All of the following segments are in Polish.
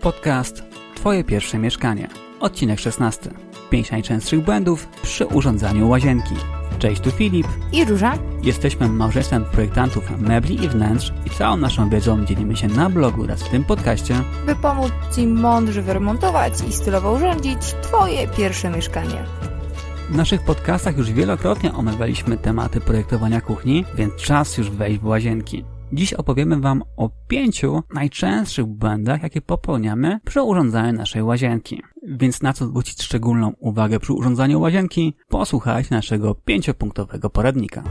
Podcast Twoje pierwsze mieszkanie. Odcinek 16. 5 najczęstszych błędów przy urządzaniu łazienki. Cześć, tu Filip. I Róża. Jesteśmy małżeństwem projektantów mebli i wnętrz i całą naszą wiedzą dzielimy się na blogu oraz w tym podcaście. By pomóc Ci mądrze wyremontować i stylowo urządzić Twoje pierwsze mieszkanie. W naszych podcastach już wielokrotnie omawialiśmy tematy projektowania kuchni, więc czas już wejść w łazienki. Dziś opowiemy Wam o pięciu najczęstszych błędach, jakie popełniamy przy urządzaniu naszej łazienki. Więc na co zwrócić szczególną uwagę przy urządzaniu łazienki? Posłuchajcie naszego pięciopunktowego poradnika.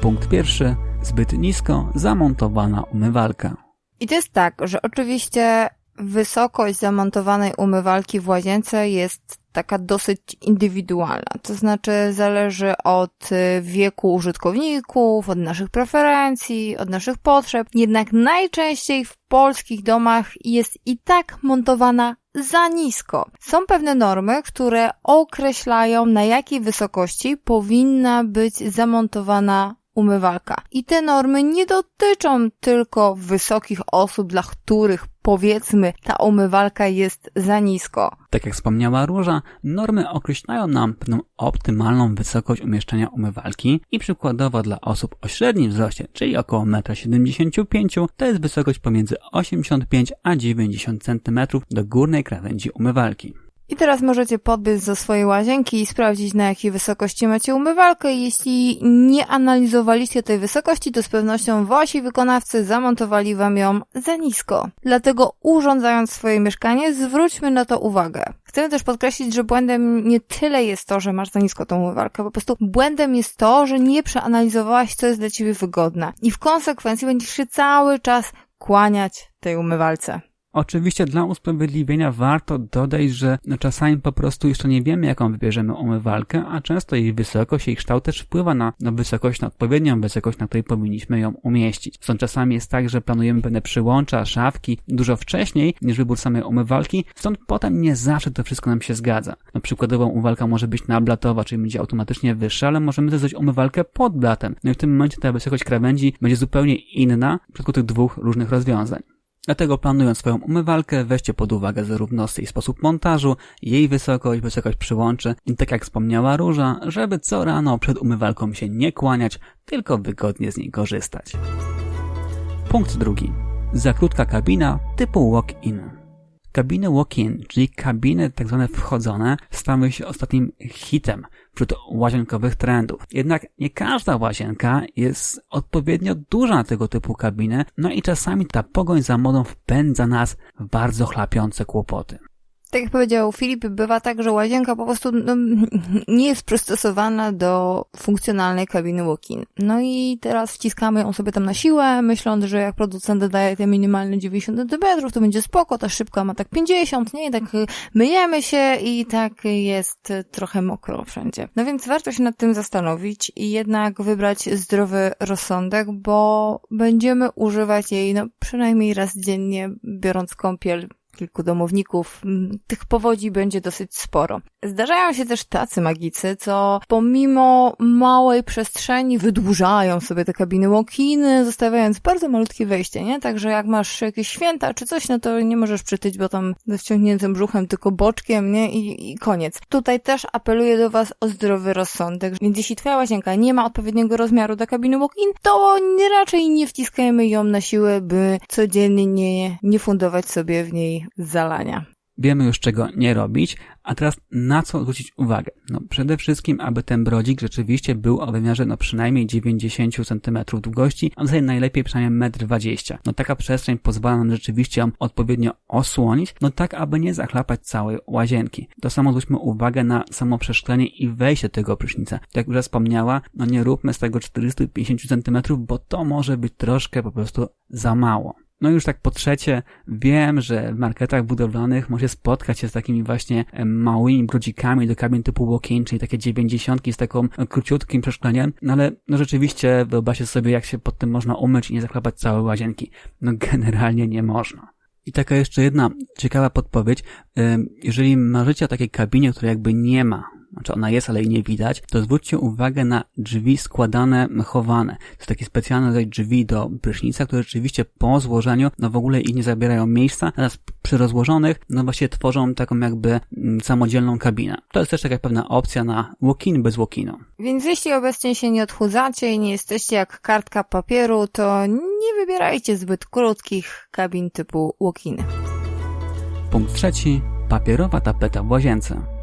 Punkt pierwszy. Zbyt nisko zamontowana umywalka. I to jest tak, że oczywiście wysokość zamontowanej umywalki w łazience jest taka dosyć indywidualna. To znaczy zależy od y, wieku użytkowników, od naszych preferencji, od naszych potrzeb. Jednak najczęściej w polskich domach jest i tak montowana za nisko. Są pewne normy, które określają na jakiej wysokości powinna być zamontowana umywalka. I te normy nie dotyczą tylko wysokich osób, dla których powiedzmy ta umywalka jest za nisko. Tak jak wspomniała Róża, normy określają nam pewną optymalną wysokość umieszczenia umywalki i przykładowo dla osób o średnim wzroście, czyli około 1,75 m, to jest wysokość pomiędzy 85 a 90 cm do górnej krawędzi umywalki. I teraz możecie podbiec do swojej łazienki i sprawdzić na jakiej wysokości macie umywalkę. Jeśli nie analizowaliście tej wysokości, to z pewnością wasi wykonawcy zamontowali wam ją za nisko. Dlatego urządzając swoje mieszkanie, zwróćmy na to uwagę. Chcemy też podkreślić, że błędem nie tyle jest to, że masz za nisko tą umywalkę, po prostu błędem jest to, że nie przeanalizowałaś, co jest dla ciebie wygodne. I w konsekwencji będziesz się cały czas kłaniać tej umywalce. Oczywiście dla usprawiedliwienia warto dodać, że czasami po prostu jeszcze nie wiemy, jaką wybierzemy umywalkę, a często jej wysokość, jej kształt też wpływa na, na wysokość, na odpowiednią wysokość, na której powinniśmy ją umieścić. Stąd czasami jest tak, że planujemy pewne przyłącza, szafki dużo wcześniej niż wybór samej umywalki, stąd potem nie zawsze to wszystko nam się zgadza. No przykładowo umywalka może być nablatowa, czyli będzie automatycznie wyższa, ale możemy też dać umywalkę pod blatem. No i w tym momencie ta wysokość krawędzi będzie zupełnie inna w przypadku tych dwóch różnych rozwiązań. Dlatego planując swoją umywalkę, weźcie pod uwagę zarówno jej sposób montażu, jej wysokość, wysokość przyłączy i tak jak wspomniała Róża, żeby co rano przed umywalką się nie kłaniać, tylko wygodnie z niej korzystać. Punkt drugi. Za krótka kabina typu walk-in. Kabiny walk-in, czyli kabiny tak zwane wchodzone, stały się ostatnim hitem wśród łazienkowych trendów. Jednak nie każda łazienka jest odpowiednio duża na tego typu kabinę, no i czasami ta pogoń za modą wpędza nas w bardzo chlapiące kłopoty. Tak jak powiedział Filip, bywa tak, że łazienka po prostu no, nie jest przystosowana do funkcjonalnej kabiny walk-in. No i teraz wciskamy ją sobie tam na siłę, myśląc, że jak producent daje te minimalne 90 cm, to będzie spoko, ta szybka ma tak 50, nie? I tak myjemy się i tak jest trochę mokro wszędzie. No więc warto się nad tym zastanowić i jednak wybrać zdrowy rozsądek, bo będziemy używać jej no przynajmniej raz dziennie, biorąc kąpiel kilku domowników, tych powodzi będzie dosyć sporo. Zdarzają się też tacy magicy, co pomimo małej przestrzeni wydłużają sobie te kabiny walk-iny, zostawiając bardzo malutkie wejście, nie? Także jak masz jakieś święta czy coś, no to nie możesz przytyć, bo tam ze ściągniętym brzuchem, tylko boczkiem, nie? I, I koniec. Tutaj też apeluję do Was o zdrowy rozsądek, więc jeśli Twoja łazienka nie ma odpowiedniego rozmiaru do kabiny walk-in, to raczej nie wciskajmy ją na siłę, by codziennie nie, nie fundować sobie w niej zalania. Wiemy już czego nie robić, a teraz na co zwrócić uwagę? No przede wszystkim, aby ten brodzik rzeczywiście był o wymiarze no przynajmniej 90 cm długości, a w zasadzie najlepiej przynajmniej 1,20 m. No taka przestrzeń pozwala nam rzeczywiście ją odpowiednio osłonić, no tak aby nie zachlapać całej łazienki. To samo zwróćmy uwagę na samo przeszklenie i wejście tego prysznica. Tak jak już wspomniała, no nie róbmy z tego 450 cm, bo to może być troszkę po prostu za mało. No już tak po trzecie, wiem, że w marketach budowlanych może spotkać się z takimi właśnie małymi brudzikami do kabin typu walk-in, czyli takie dziewięćdziesiątki z taką króciutkim przeszkleniem, no ale no rzeczywiście wyobraźcie sobie, jak się pod tym można umyć i nie zachlapać całej łazienki. No generalnie nie można. I taka jeszcze jedna ciekawa podpowiedź. Jeżeli marzycie o takiej kabinie, która jakby nie ma znaczy ona jest, ale jej nie widać, to zwróćcie uwagę na drzwi składane, chowane. To jest taki specjalny rodzaj drzwi do prysznica, które rzeczywiście po złożeniu, no w ogóle ich nie zabierają miejsca, natomiast przy rozłożonych, no właśnie tworzą taką jakby samodzielną kabinę. To jest też taka pewna opcja na walk-in bez walk-inu. Więc jeśli obecnie się nie odchudzacie i nie jesteście jak kartka papieru, to nie wybierajcie zbyt krótkich kabin typu walk-in. Punkt trzeci. Papierowa tapeta w łazience.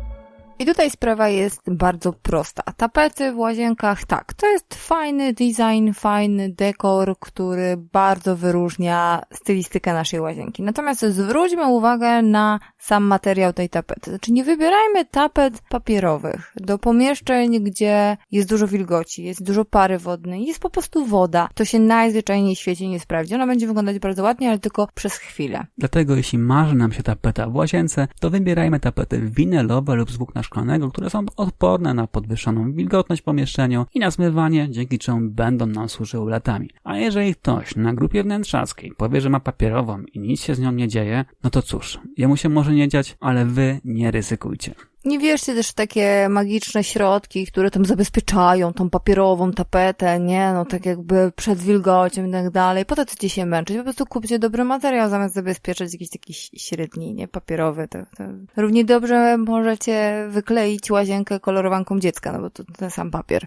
I tutaj sprawa jest bardzo prosta. Tapety w łazienkach, tak, to jest fajny design, fajny dekor, który bardzo wyróżnia stylistykę naszej łazienki. Natomiast zwróćmy uwagę na sam materiał tej tapety. Znaczy nie wybierajmy tapet papierowych do pomieszczeń, gdzie jest dużo wilgoci, jest dużo pary wodnej, jest po prostu woda. To się najzwyczajniej w świecie nie sprawdzi. Ona będzie wyglądać bardzo ładnie, ale tylko przez chwilę. Dlatego jeśli marzy nam się tapeta w łazience, to wybierajmy tapety winylowe lub z włókna szklanego, które są odporne na podwyższoną wilgotność w pomieszczeniu i na zmywanie, dzięki czemu będą nam służyły latami. A jeżeli ktoś na grupie wnętrzackiej powie, że ma papierową i nic się z nią nie dzieje, no to cóż, jemu się może nie dziać, ale wy nie ryzykujcie. Nie wierzcie też w takie magiczne środki, które tam zabezpieczają tą papierową tapetę, nie? No tak jakby przed wilgocią i tak dalej. Po to chcecie się męczyć. Po prostu kupcie dobry materiał zamiast zabezpieczać jakiś taki średni, nie? Papierowy. To, to. Równie dobrze możecie wykleić łazienkę kolorowanką dziecka, no bo to ten sam papier.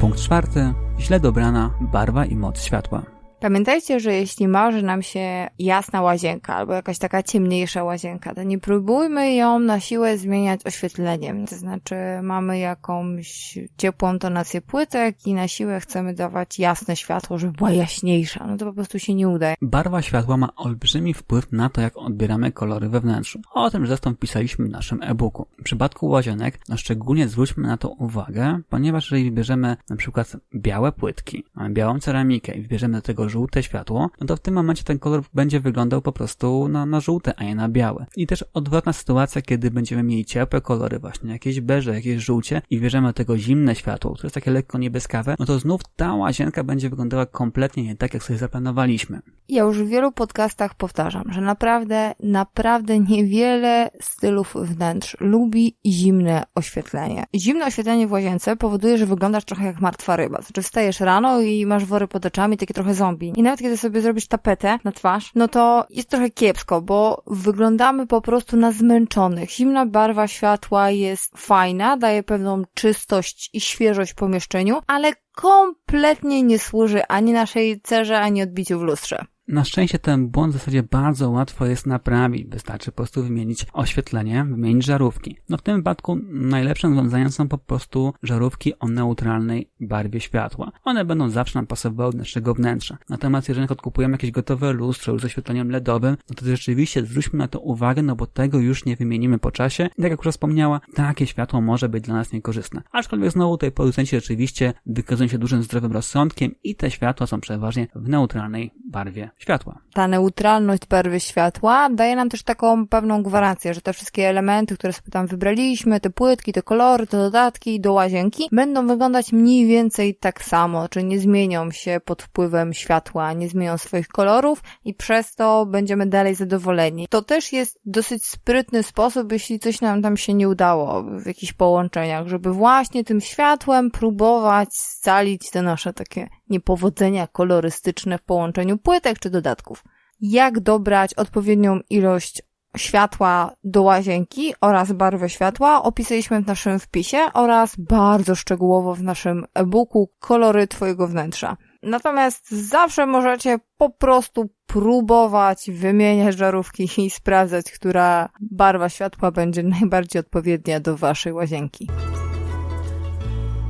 Punkt czwarty. Źle dobrana barwa i moc światła. Pamiętajcie, że jeśli marzy nam się jasna łazienka albo jakaś taka ciemniejsza łazienka, to nie próbujmy ją na siłę zmieniać oświetleniem. To znaczy mamy jakąś ciepłą tonację płytek i na siłę chcemy dawać jasne światło, żeby była jaśniejsza. No to po prostu się nie uda. Barwa światła ma olbrzymi wpływ na to, jak odbieramy kolory we wnętrzu. O tym zresztą pisaliśmy w naszym e-booku. W przypadku łazienek, no szczególnie zwróćmy na to uwagę, ponieważ jeżeli wybierzemy na przykład białe płytki, mamy białą ceramikę i wybierzemy do tego żółte światło, no to w tym momencie ten kolor będzie wyglądał po prostu na, na żółte, a nie na białe. I też odwrotna sytuacja, kiedy będziemy mieli ciepłe kolory, właśnie jakieś beże, jakieś żółcie i bierzemy do tego zimne światło, które jest takie lekko niebieskawe, no to znów ta łazienka będzie wyglądała kompletnie nie tak, jak sobie zaplanowaliśmy. Ja już w wielu podcastach powtarzam, że naprawdę, naprawdę niewiele stylów wnętrz lubi zimne oświetlenie. Zimne oświetlenie w łazience powoduje, że wyglądasz trochę jak martwa ryba. Znaczy wstajesz rano i masz wory pod oczami, takie trochę zombie. I nawet kiedy sobie zrobisz tapetę na twarz, no to jest trochę kiepsko, bo wyglądamy po prostu na zmęczonych. Zimna barwa światła jest fajna, daje pewną czystość i świeżość pomieszczeniu, ale kompletnie nie służy ani naszej cerze, ani odbiciu w lustrze. Na szczęście ten błąd w zasadzie bardzo łatwo jest naprawić. Wystarczy po prostu wymienić oświetlenie, wymienić żarówki. No w tym wypadku najlepszym rozwiązaniem są po prostu żarówki o neutralnej barwie światła. One będą zawsze nam pasowały do naszego wnętrza. Natomiast jeżeli odkupujemy jakieś gotowe lustro już z oświetleniem LEDowym, no to rzeczywiście zwróćmy na to uwagę, no bo tego już nie wymienimy po czasie. Tak jak już wspomniała, takie światło może być dla nas niekorzystne. Aczkolwiek znowu tutaj producenci rzeczywiście wykazują się dużym zdrowym rozsądkiem i te światła są przeważnie w neutralnej barwie światła. Ta neutralność barwy światła daje nam też taką pewną gwarancję, że te wszystkie elementy, które sobie tam wybraliśmy, te płytki, te kolory, te dodatki do łazienki, będą wyglądać mniej więcej tak samo, czy nie zmienią się pod wpływem światła, nie zmienią swoich kolorów i przez to będziemy dalej zadowoleni. To też jest dosyć sprytny sposób, jeśli coś nam tam się nie udało w jakichś połączeniach, żeby właśnie tym światłem próbować scalić te nasze takie niepowodzenia kolorystyczne w połączeniu płytek czy dodatków. Jak dobrać odpowiednią ilość światła do łazienki oraz barwę światła opisaliśmy w naszym wpisie oraz bardzo szczegółowo w naszym e-booku Kolory Twojego wnętrza. Natomiast zawsze możecie po prostu próbować wymieniać żarówki i sprawdzać, która barwa światła będzie najbardziej odpowiednia do Waszej łazienki.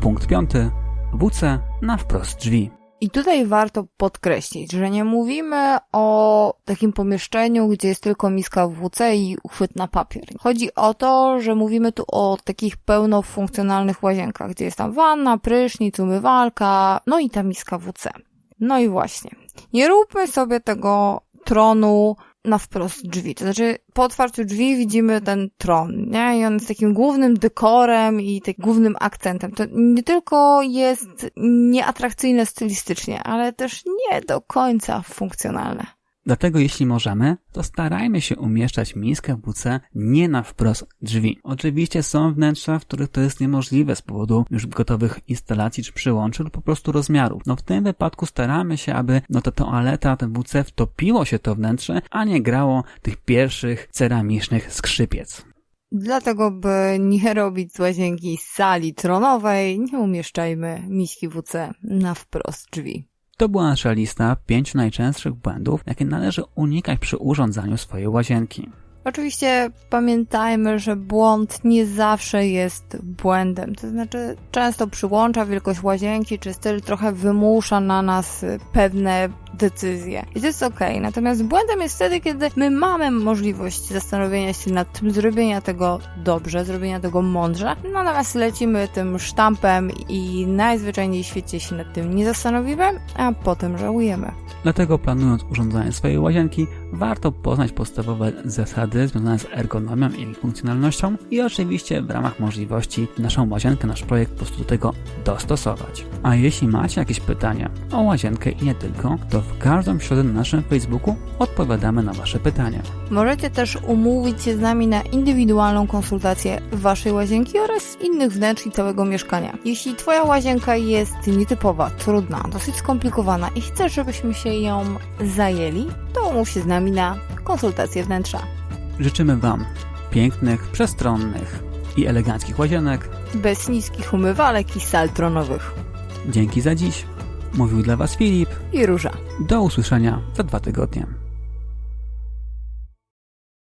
Punkt piąty. WC na wprost drzwi. I tutaj warto podkreślić, że nie mówimy o takim pomieszczeniu, gdzie jest tylko miska WC i uchwyt na papier. Chodzi o to, że mówimy tu o takich pełnofunkcjonalnych łazienkach, gdzie jest tam wanna, prysznic, umywalka, no i ta miska WC. No i właśnie. Nie róbmy sobie tego tronu na wprost drzwi. To znaczy, po otwarciu drzwi widzimy ten tron, nie? I on jest takim głównym dekorem i takim głównym akcentem. To nie tylko jest nieatrakcyjne stylistycznie, ale też nie do końca funkcjonalne. Dlatego jeśli możemy, to starajmy się umieszczać miskę WC nie na wprost drzwi. Oczywiście są wnętrza, w których to jest niemożliwe z powodu już gotowych instalacji czy przyłączy lub po prostu rozmiarów. No w tym wypadku staramy się, aby no ta toaleta, ten WC wtopiło się to wnętrze, a nie grało tych pierwszych ceramicznych skrzypiec. Dlatego, by nie robić z łazienki sali tronowej, nie umieszczajmy miski WC na wprost drzwi. To była nasza lista pięciu najczęstszych błędów, jakie należy unikać przy urządzaniu swojej łazienki. Oczywiście pamiętajmy, że błąd nie zawsze jest błędem. To znaczy, często przyłącza wielkość łazienki czy styl trochę wymusza na nas pewne decyzje. I to jest okej. Natomiast błędem jest wtedy, kiedy my mamy możliwość zastanowienia się nad tym, zrobienia tego dobrze, zrobienia tego mądrze, no natomiast lecimy tym sztampem i najzwyczajniej w świecie się nad tym nie zastanowimy, a potem żałujemy. Dlatego planując urządzanie swojej łazienki, warto poznać podstawowe zasady związane z ergonomią i funkcjonalnością i oczywiście w ramach możliwości naszą łazienkę, nasz projekt po prostu do tego dostosować. A jeśli macie jakieś pytania o łazienkę i nie tylko, to w każdą środę na naszym Facebooku odpowiadamy na Wasze pytania. Możecie też umówić się z nami na indywidualną konsultację waszej łazienki oraz innych wnętrz i całego mieszkania. Jeśli twoja łazienka jest nietypowa, trudna, dosyć skomplikowana i chcesz, żebyśmy się ją zajęli, to umów się z nami na konsultację wnętrza. Życzymy Wam pięknych, przestronnych i eleganckich łazienek. Bez niskich umywalek i sal tronowych. Dzięki za dziś. Mówił dla Was Filip. I róża. Do usłyszenia za dwa tygodnie.